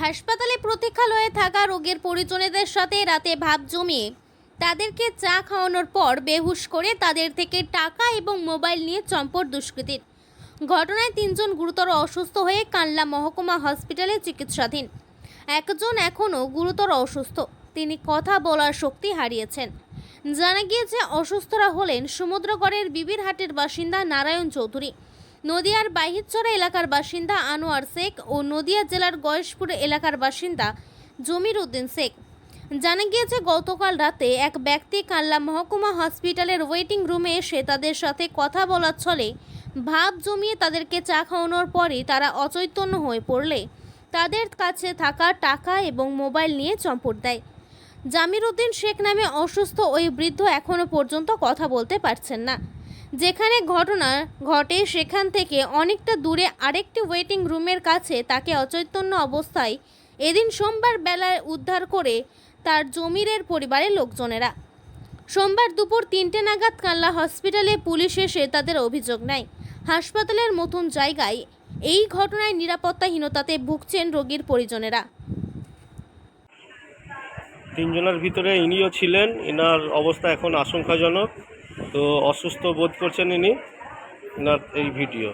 হাসপাতালে প্রতীক্ষালয়ে থাকা রোগীর পরিজনেদের সাথে রাতে ভাব জমিয়ে তাদেরকে চা খাওয়ানোর পর বেহুশ করে তাদের থেকে টাকা এবং মোবাইল নিয়ে চম্পট দুষ্কৃতীর। ঘটনায় তিনজন গুরুতর অসুস্থ হয়ে কানলা মহকুমা হসপিটালে চিকিৎসাধীন। একজন এখনও গুরুতর অসুস্থ। তিনি কথা বলার শক্তি হারিয়েছেন। জানা গিয়েছে, অসুস্থরা হলেন সমুদ্রগড়ের বিবিরহাটের বাসিন্দা নারায়ণ চৌধুরী। নদিয়ার বাহিরচরা এলাকার বাসিন্দা আনোয়ার শেখ ও নদিয়া জেলার গয়েশপুর এলাকার বাসিন্দা জমির উদ্দিন শেখ। জানা গিয়েছে, গতকাল রাতে এক ব্যক্তি কাল্লা মহকুমা হসপিটালের ওয়েটিং রুমে এসে তাদের সাথে কথা বলার ছলে ভাব জমিয়ে তাদেরকে চা খাওয়ানোর পরই তারা অচৈতন্য হয়ে পড়লে। তাদের কাছে থাকা টাকা এবং মোবাইল নিয়ে চম্পট দেয়। জামির উদ্দিন শেখ নামে অসুস্থ ওই বৃদ্ধ এখনও পর্যন্ত কথা বলতে পারছেন না। যেখানে ঘটনা ঘটে সেখান থেকে অনেকটা দূরে আরেকটি ওয়েটিং রুমের কাছে তাকে অচৈতন্য অবস্থায় এদিন সোমবার বেলায় উদ্ধার করে তার জমিরের পরিবারের লোকজনেরা। সোমবার দুপুর তিনটে নাগাদ কাল্লা হসপিটালে পুলিশ এসে তাদের অভিযোগ নেয়। হাসপাতালের মতন জায়গায় এই ঘটনায় নিরাপত্তাহীনতাতে ভুগছেন রোগীর পরিজনেরা। তিনজনের ভিতরে ইনিও ছিলেন এনার অবস্থা এখন আশঙ্কাজনক। তো অসুস্থ বোধ করছেন ইনি এনার এই ভিডিও।